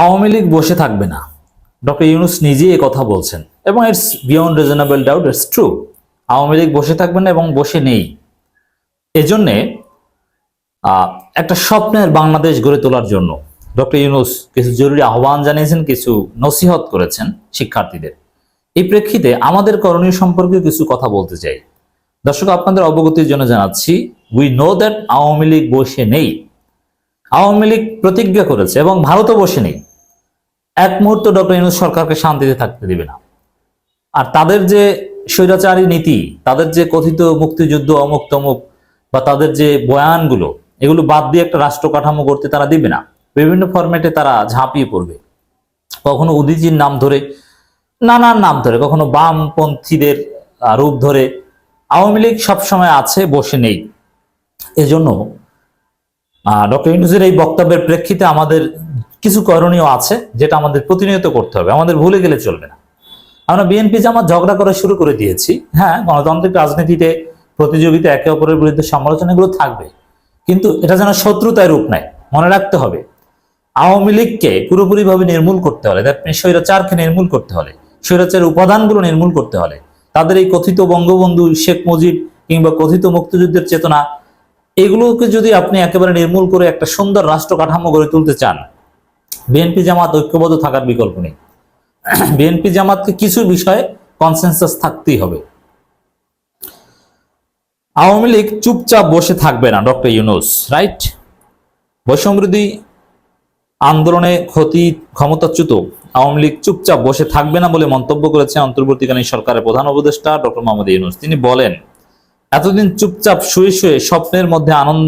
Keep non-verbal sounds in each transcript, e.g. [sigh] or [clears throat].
আওয়ামী লীগ বসে থাকবে না। ডক্টর ইউনুস নিজেই এ কথা বলছেন। এবং it's beyond reasonable doubt it's true Awami League বসে থাকবে না এবং বসে নেই। এজন্যে একটা স্বপ্নের বাংলাদেশ গড়ে তোলার জন্য ডক্টর ইউনুস কিছু জরুরি আহ্বান জানিয়েছেন, কিছু নসিহত করেছেন শিক্ষার্থীদের। এই প্রেক্ষিতে আমাদের করণীয় সম্পর্কে কিছু কথা বলতে চাই। দর্শক, আপনাদের অবগতির জন্য জানাচ্ছি we know that Awami League বসে নেই। আওয়ামী লীগ প্রতিজ্ঞা করেছে এবং ভারতও বসে নেই এক মুহূর্ত ডক্টর ইউনুস সরকারকে শান্তিতে থাকতে দিবে না। আর তাদের যে স্বৈরাচারী নীতি, তাদের যে কথিত মুক্তিযুদ্ধ অমুক তমুক বা তাদের যে বয়ানগুলো, এগুলো বাদ দিয়ে একটা রাষ্ট্র কাঠামো করতে তারা দিবে না। বিভিন্ন ফরম্যাটে তারা ঝাঁপিয়ে পড়বে। কখনো উদিজির নাম ধরে, নানান নাম ধরে, কখনো বামপন্থীদের রূপ ধরে। আওয়ামী লীগ সবসময় আছে, বসে নেই। এজন্য ডক্টর ইউনুসের এই বক্তব্যের প্রেক্ষিতে আমাদের কিছু করণীয় আছে যেটা আমাদের প্রতিনিয়ত করতে হবে। আমাদের ভুলে গেলে চলবে না। আমরা বিএনপি জামাত ঝগড়া করা শুরু করে দিয়েছি। হ্যাঁ গণতান্ত্রিক রাজনীতিতে প্রতিযোগিতা একে অপরের বিরুদ্ধে সমালোচনা এগুলো থাকবে। কিন্তু এটা যেন শত্রুতায় রূপ নেয়, মনে রাখতে হবে। আওয়ামী লীগকে পুরোপুরিভাবে নির্মূল করতে হলে স্বৈরাচারকে নির্মূল করতে হলে, স্বৈরাচারের উপাদানগুলো নির্মূল করতে হলে, তাদের এই কথিত বঙ্গবন্ধু শেখ মুজিব কিংবা কথিত মুক্তিযুদ্ধের চেতনা এগুলোকে যদি আপনি একেবারে নির্মূল করে একটা সুন্দর রাষ্ট্র কাঠামো গড়ে তুলতে চান, বিএনপি জামাত ঐক্যবদ্ধ থাকার বিকল্প নেই। [clears throat] বিএনপি জামাতকে কিছু বিষয়ে কনসেনসাস থাকতেই হবে। আওয়ামী লীগ চুপচাপ বসে থাকবে না, ডক্টর ইউনুস রাইট বৈষম্যবিরোধী আন্দোলনে ক্ষতি ক্ষমতাচ্যুত আওয়ামী লীগ চুপচাপ বসে থাকবে না বলে মন্তব্য করেছেন অন্তর্বর্তীকালীন সরকারের প্রধান উপদেষ্টা ডক্টর মোহাম্মদ ইউনুস। তিনি বলেন এতদিন চুপচাপ শুয়ে শুয়ে স্বপ্নের মধ্যে আনন্দ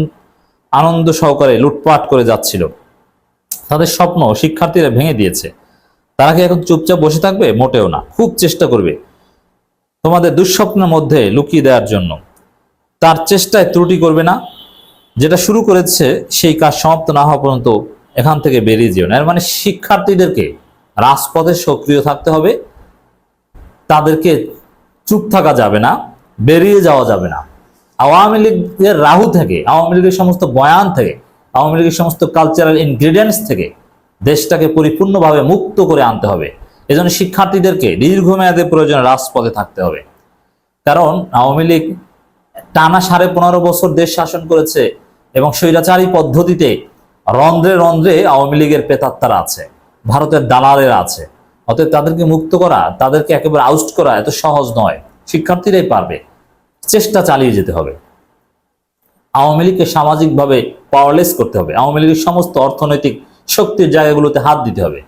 আনন্দ সহকারে লুটপাট করে যাচ্ছিল। তাদের স্বপ্ন শিক্ষার্থীরা ভেঙে দিয়েছে। তারা কি এখন চুপচাপ বসে থাকবে? মোটেও না। খুব চেষ্টা করবে তোমাদের দুঃস্বপ্নের মধ্যে লুকিয়ে দেওয়ার জন্য। তার চেষ্টায় ত্রুটি করবে না। যেটা শুরু করেছে, সেই কাজ সমাপ্ত না হওয়া পর্যন্ত এখান থেকে বেরিয়ে যেও না। এর মানে শিক্ষার্থীদেরকে রাজপথে সক্রিয় থাকতে হবে। তাদেরকে চুপ থাকা যাবে না। বেরিয়ে যাওয়া যাবে না। আওয়ামী লীগের রাহু থেকে, আওয়ামী লীগের সমস্ত বয়ান থেকে, আওয়ামী লীগের সমস্ত কালচারাল ইনগ্রিডিয়েন্টস থেকে দেশটাকে পরিপূর্ণভাবে মুক্ত করে আনতে হবে। এজন্য শিক্ষার্থীদেরকে দীর্ঘমেয়াদে প্রয়োজনে রাজপথে থাকতে হবে। কারণ আওয়ামী লীগ টানা সাড়ে পনেরো বছর দেশ শাসন করেছে এবং স্বৈরাচারী পদ্ধতিতে রন্ধ্রে রন্ধ্রে আওয়ামী লীগের পেতাত্তারা আছে, ভারতের দালালেরা আছে। অতএব তাদেরকে মুক্ত করা, তাদেরকে একেবারে আউস্ট করা এত সহজ নয়। শিক্ষার্থীরাই পারবে। চেষ্টা চালিয়ে যেতে হবে। আওয়ামী লীগকে সামাজিকভাবে পাওয়ারলেস করতে হবে। আওয়ামী লীগের সমস্ত অর্থনৈতিক শক্তির জায়গাগুলোতে হাত দিতে হবে।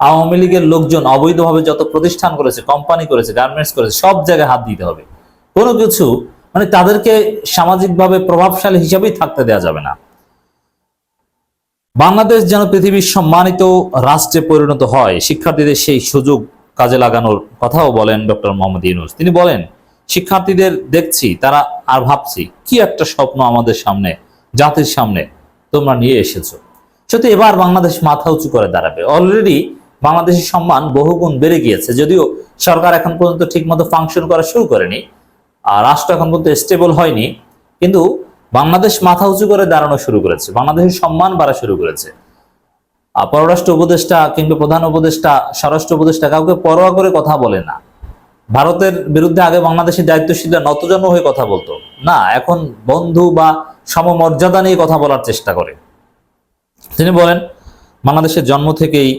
আওয়ামী লীগের লোকজন অবৈধভাবে যত প্রতিষ্ঠান করেছে কোম্পানি করেছে গার্মেন্টস করেছে, সব জায়গায় হাত দিতে হবে। কোনো কিছু মানে তাদেরকে সামাজিকভাবে প্রভাবশালী হিসাবেই থাকতে দেওয়া যাবে না। বাংলাদেশ যেন পৃথিবীর সম্মানিত রাষ্ট্রে পরিণত হয়, শিক্ষার্থীদের সেই সুযোগ কাজে লাগানোর কথাও বলেন ডক্টর মোহাম্মদ ইউনুস। তিনি বলেন শিক্ষার্থীদের দেখছি, তারা আর ভাবছি, কি একটা স্বপ্ন আমাদের সামনে, জাতির সামনে তোমরা নিয়ে এসেছ। সত্যি এবার বাংলাদেশ মাথা উঁচু করে দাঁড়াবে। অলরেডি বাংলাদেশের সম্মান বহুগুণ বেড়ে গিয়েছে, যদিও সরকার এখন পর্যন্ত ঠিকমতো ফাংশন করা শুরু করেনি, আর রাষ্ট্র এখন পর্যন্ত স্টেবল হয়নি, কিন্তু বাংলাদেশ মাথা উঁচু করে দাঁড়ানো শুরু করেছে, বাংলাদেশের সম্মান বাড়া শুরু করেছে। পররাষ্ট্র উপদেষ্টা কিংবা প্রধান উপদেষ্টা, স্বরাষ্ট্র উপদেষ্টা কাউকে পরোয়া করে কথা বলে না। ভারতের বিরুদ্ধে আগে বাংলাদেশের দায়িত্বশীলরা নতজন্ম হয়ে কথা বলতো। না, এখন বন্ধু বা সমমর্যাদা নিয়ে কথা বলার চেষ্টা করে। তিনি বলেন, বাংলাদেশের জন্ম থেকেই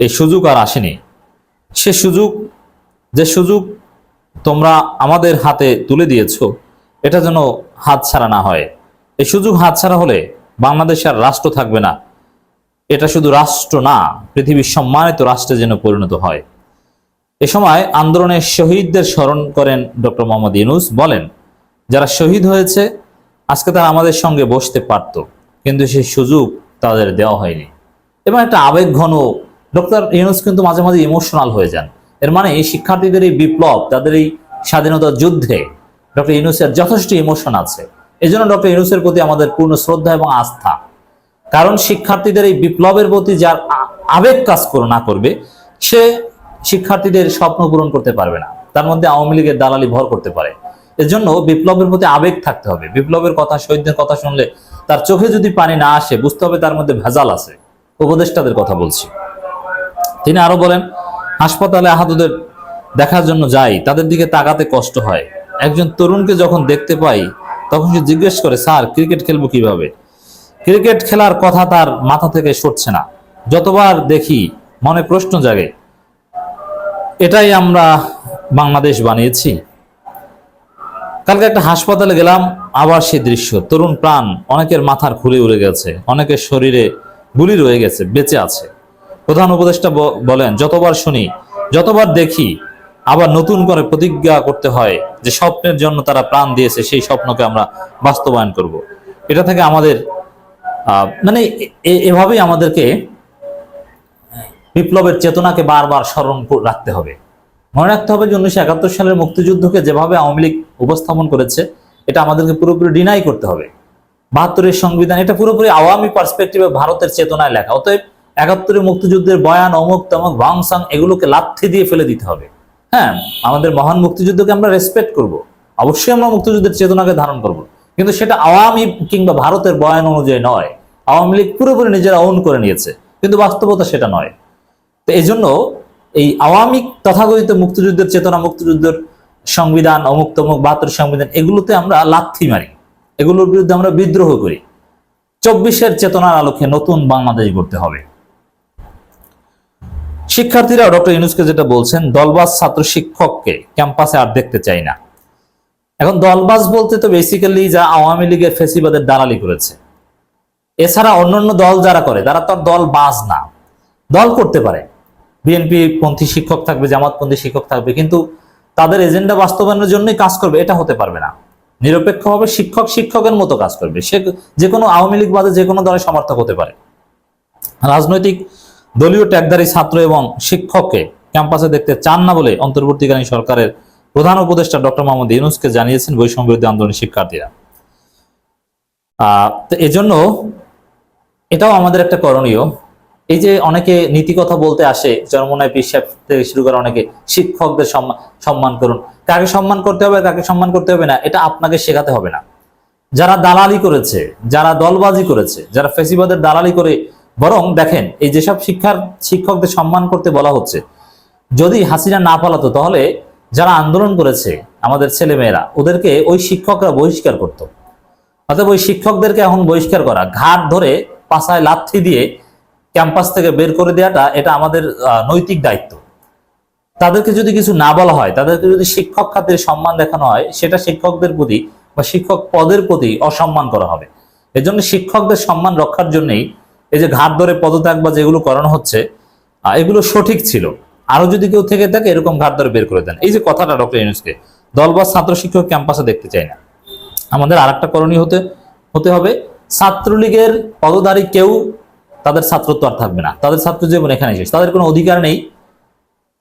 এই সুযোগ আর আসেনি। সে সুযোগ, যে সুযোগ তোমরা আমাদের হাতে তুলে দিয়েছ, এটা যেন হাতছাড়া না হয়। এই সুযোগ হাতছাড়া হলে বাংলাদেশ আর রাষ্ট্র থাকবে না। এটা শুধু রাষ্ট্র না, পৃথিবীর সম্মানিত রাষ্ট্রে যেন পরিণত হয়। এ সময় আন্দোলনের শহীদদের স্মরণ করেন ডক্টর মোহাম্মদ ইউনুস। বলেন, যারা শহীদ হয়েছে, আজকে তারা আমাদের সঙ্গে বসতে পারত, কিন্তু সেই সুযোগ তাদের দেওয়া হয়নি। এবং একটা আবেগ ঘন ডক্টর ইউনুস কিন্তু মাঝে মাঝে ইমোশনাল হয়ে যান। এর মানে এই শিক্ষার্থীদের এই বিপ্লব, তাদের এই স্বাধীনতার যুদ্ধে ডক্টর ইউনুসের যথেষ্ট ইমোশন আছে। এই জন্য ডক্টর ইউনুসের প্রতি আমাদের পূর্ণ শ্রদ্ধা এবং আস্থা। কারণ শিক্ষার্থীদের এই বিপ্লবের প্রতি যার আবেগ কাজ করো, না করবে, সে শিক্ষার্থীদের স্বপ্ন পূরণ করতে পারবে না। তার মধ্যে আওয়ামী লীগের দালালি ভর করতে পারে। এজন্য বিপ্লবের প্রতি আবেগ থাকতে হবে। বিপ্লবের কথা শহীদদের কথা শুনলে তার চোখে যদি পানি না আসে, বুঝতে হবে তার মধ্যে ভেজাল আছে। উপদেষ্টাদের কথা বলছি। তিনি আরও বলেন, হাসপাতালে আহতদের দেখার জন্য যাই, তাদের দিকে তাকাতে কষ্ট হয়। একজন তরুণকে যখন দেখতে পাই, তখন সে জিজ্ঞেস করে, স্যার, ক্রিকেট খেলব কীভাবে? ক্রিকেট খেলার কথা তার মাথা থেকে সরছে না। যতবার দেখি, মনে প্রশ্ন জাগে এটাই আমরা বাংলাদেশ বানিয়েছি। কালকে একটা হাসপাতালে গেলাম আবার সেই দৃশ্য, তরুণ প্রাণ, অনেকের মাথার খুলে উড়ে গেছে, অনেকের শরীরে গুলি রয়ে গেছে, বেঁচে আছে। প্রধান উপদেষ্টা বলেন, যতবার শুনি, যতবার দেখি, আবার নতুন করে প্রতিজ্ঞা করতে হয় যে স্বপ্নের জন্য তারা প্রাণ দিয়েছে, সেই স্বপ্নকে আমরা বাস্তবায়ন করব। এটা থেকে আমাদের মানে এভাবেই আমাদেরকে বিপ্লবের চেতনাকে বারবার স্মরণ রাখতে হবে। মনে রাখতে হবে যে উনিশশো একাত্তর সালের মুক্তিযুদ্ধকে যেভাবে আওয়ামী লীগ উপস্থাপন করেছে, এটা আমাদেরকে পুরোপুরি ডিনাই করতে হবে। বাহাত্তরের সংবিধান, এটা পুরোপুরি আওয়ামী পার্সপেক্টিভে ভারতের চেতনায় লেখা। অতএব একাত্তরের মুক্তিযুদ্ধের বয়ান, অমুক তমক ভাংসাং এগুলোকে লাথি দিয়ে ফেলে দিতে হবে। হ্যাঁ আমাদের মহান মুক্তিযুদ্ধকে আমরা রেসপেক্ট করব। অবশ্যই আমরা মুক্তিযুদ্ধের চেতনাকে ধারণ করব। কিন্তু সেটা আওয়ামী কিংবা ভারতের বয়ান অনুযায়ী নয়। আওয়ামী লীগ পুরোপুরি নিজেরা ওন করে নিয়েছে। কিন্তু বাস্তবতা সেটা নয়। তো জন্য এই আওয়ামী তথাকথিত মুক্তিযুদ্ধের চেতনা, মুক্তিযুদ্ধের সংবিধান, অমুক তমুক বাহাত্তর সংবিধান, এগুলোতে আমরা লাথি মারি। এগুলোর বিরুদ্ধে আমরা বিদ্রোহ করি। চব্বিশের চেতনার আলোকে নতুন বাংলাদেশ গড়তে হবে। শিক্ষার্থীরা ডক্টর ইউনুসকে যেটা বলছেন, দলবাজ ছাত্র শিক্ষককে ক্যাম্পাসে আর দেখতে চাই না। এখন দলবাজ বলতে তো বেসিক্যালি যা আওয়ামী লীগের ফেসিবাদের দালালি করেছে। এছাড়া অন্যান্য দল যারা করে, তারা তো দল বাজ না। দল করতে পারে। বিএনপি পন্থী শিক্ষক থাকবে, জামাতপন্থী শিক্ষক থাকবে, কিন্তু তাদের এজেন্ডা বাস্তবায়নের জন্যই কাজ করবে, এটা হতে পারবে না। নিরপেক্ষভাবে শিক্ষক শিক্ষকের মতো কাজ করবে। সে যে কোনো আওয়ামী লীগ বাদে যে কোনো দলের সমর্থক হতে পারে। রাজনৈতিক দলীয় ট্যাগদারি ছাত্র এবং শিক্ষককে ক্যাম্পাসে দেখতে চান না বলে অন্তর্বর্তীকালীন সরকারের প্রধান উপদেষ্টা ডক্টর মোহাম্মদ ইউনুসকে জানিয়েছেন বৈষম্য বিরোধী আন্দোলনের শিক্ষার্থীরা। এজন্য এটাও আমাদের একটা করণীয়। এই যে অনেকে নীতি কথা বলতে আসে জন্মনায় পিসাব থেকে শুরু করে অনেকে, শিক্ষকদের সম্মান করুন। কাকে সম্মান করতে হবে, কাকে সম্মান করতে হবে না, এটা আপনাকে শেখাতে হবে না। যারা দালালি করেছে, যারা দলবাজি করেছে, যারা ফেসিবাদের দালালি করে, বরং দেখেন, এই যেসব শিক্ষার, শিক্ষকদের সম্মান করতে বলা হচ্ছে, যদি হাসিনা না পালাতো, তাহলে যারা আন্দোলন করেছে, আমাদের ছেলে মেয়েরা ওদেরকে ওই শিক্ষকরা বহিষ্কার করতো। অতএব ওই শিক্ষকদেরকে এখন বহিষ্কার করা, ঘাট ধরে পাশায় লাথি দিয়ে ক্যাম্পাস থেকে বের করে দেওয়াটা এটা আমাদের নৈতিক দায়িত্ব। তাদেরকে যদি কিছু না বলা হয়, তাদেরকে যদি শিক্ষক খাতের সম্মান দেখানো হয়, সেটা শিক্ষকদের প্রতি বা শিক্ষক পদের প্রতি অসম্মান করা হবে। এজন্য শিক্ষকদের সম্মান রক্ষার জন্যই এই যে ঘাট ধরে পদত্যাগ বা যেগুলো করানো হচ্ছে এগুলো সঠিক ছিল। আরও যদি কেউ থেকে থাকে, এরকম ঘাট ধরে বের করে দেন। এই যে কথাটা ডক্টর ইউনুসকে, দল বা ছাত্র শিক্ষক ক্যাম্পাসে দেখতে চাই না। আমাদের আর একটা করণীয় হতে হতে হবে, ছাত্রলীগের পদধারী কেউ তাদের ছাত্রত্ব আর থাকবে না। তাদের ছাত্র জীবন এখানে শেষ। তাদের কোনো অধিকার নেই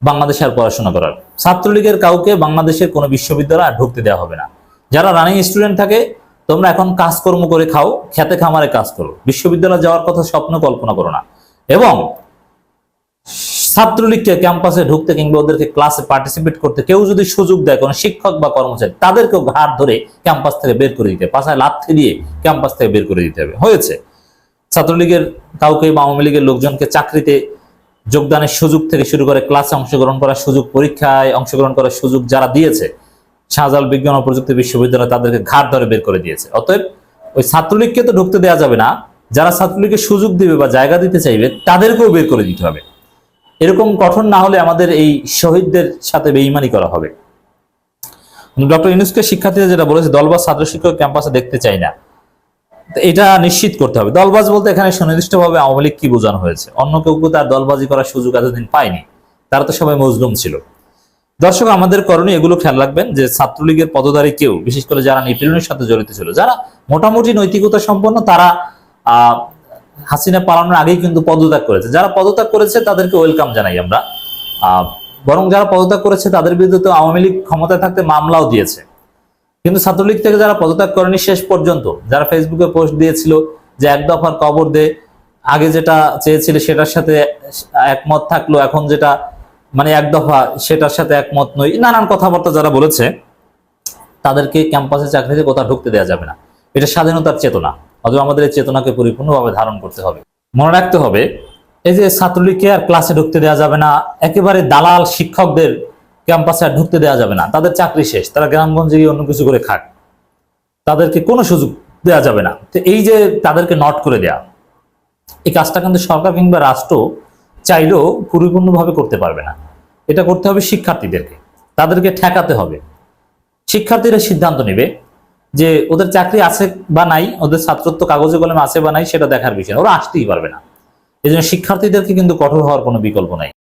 বাংলাদেশে আর পড়াশোনা করার। ছাত্রলীগের কাউকে বাংলাদেশের কোনো বিশ্ববিদ্যালয়ে আর ঢুকতে দেওয়া হবে না। যারা রানিং স্টুডেন্ট থাকে, তোমরা এখন কাজকর্ম করে খাও, খেতে খামারে কাজ করো। বিশ্ববিদ্যালয়ে যাওয়ার কথা স্বপ্ন কল্পনা করো না। এবং ছাত্রলীগকে ক্যাম্পাসে ঢুকতে কিংবা ওদেরকে ক্লাসে পার্টিসিপেট করতে কেউ যদি সুযোগ দেয়, কোনো শিক্ষক বা কর্মচারী, তাদেরকেও ঘাট ধরে ক্যাম্পাস থেকে বের করে দিতে। পাশায় লাথি দিয়ে ক্যাম্পাস থেকে বের করে দিতে হবে। হয়েছে। ছাত্রলীগের কাউকে বা আওয়ামী লীগের লোকজনকে চাকরিতে যোগদানের সুযোগ থেকে শুরু করে ক্লাসে অংশগ্রহণ করার সুযোগ, পরীক্ষায় অংশগ্রহণ করার সুযোগ যারা দিয়েছে শাহজাল বিজ্ঞান ও প্রযুক্তি বিশ্ববিদ্যালয় তাদেরকে ঘাট ধরে বের করে দিয়েছে। অতএব ওই ছাত্রলীগকে তো ঢুকতে দেওয়া যাবে না, যারা ছাত্রলীগকে সুযোগ দিবে বা জায়গা দিতে চাইবে তাদেরকেও বের করে দিতে হবে। এরকম কঠোর না হলে আমাদের এই শহীদদের সাথে বেইমানি করা হবে। ডক্টর ইউনুসকে শিক্ষার্থীরা যেটা বলেছে দলবাজ ছাত্র শিক্ষক ক্যাম্পাসে দেখতে চাই না। এটা নিশ্চিত করতে হবে। দলবাজ বলতে এখানে সুনির্দিষ্টভাবে আওয়ামী লীগ কি বোঝানো হয়েছে? অন্য কেউ তার দলবাজি করার সুযোগ এতদিন পায়নি। তারা তো সবাই মজলুম ছিল। দর্শক, আমাদের করণীয় এগুলো খেয়াল রাখবেন যে ছাত্রলীগের পদধারী কেউ, বিশেষ করে যারা নিপীড়নের সাথে জড়িত ছিল, যারা মোটামুটি নৈতিকতা সম্পন্ন, তারা হাসিনা পালানোর আগেই কিন্তু পদত্যাগ করেছে। যারা পদত্যাগ করেছে, তাদেরকে ওয়েলকাম জানাই আমরা। বরং যারা পদত্যাগ করেছে, তাদের বিরুদ্ধে তো আওয়ামী লীগ ক্ষমতায় থাকতে মামলাও দিয়েছে। কিন্তু ছাত্রলীগ থেকে যারা পদত্যাগ করেনি শেষ পর্যন্ত, যারা ফেসবুকে পোস্ট দিয়েছিল যে এক দফার কবর দে, আগে যেটা চেয়েছিল সেটার সাথে একমত থাকল, এখন যেটা মানে এক দফা সেটার সাথে একমত নই। নানান কথাবার্তা যারা বলেছে, তাদেরকে ক্যাম্পাসে চাকরিতে কোথাও ঢুকতে দেওয়া যাবে না। এটা স্বাধীনতার চেতনা, অথবা আমাদের এই চেতনাকে পরিপূর্ণভাবে ধারণ করতে হবে। মনে রাখতে হবে, এই যে ছাত্রলীগকে আর ক্লাসে ঢুকতে দেওয়া যাবে না, একেবারে দালাল শিক্ষকদের ক্যাম্পাসে আর ঢুকতে দেওয়া যাবে না। তাদের চাকরি শেষ, তারা গ্রামগঞ্জে গিয়ে অন্য কিছু করে খাক। তাদেরকে কোনো সুযোগ দেওয়া যাবে না। তো এই যে তাদেরকে নট করে দেয়া, এই কাজটা কিন্তু সরকার কিংবা রাষ্ট্র চাইলেও পরিপূর্ণভাবে করতে পারবে না। এটা করতে হবে শিক্ষার্থীদেরকে। তাদেরকে ঠেকাতে হবে। শিক্ষার্থীরা সিদ্ধান্ত নেবে যে ওদের চাকরি আছে বা নাই, ওদের ছাত্রত্ব কাগজে কলমে আছে বা নাই, সেটা দেখার বিষয় ওরা আসতেই পারবে না। এই জন্য শিক্ষার্থীদেরকে কিন্তু কঠোর হওয়ার কোনো বিকল্প নাই।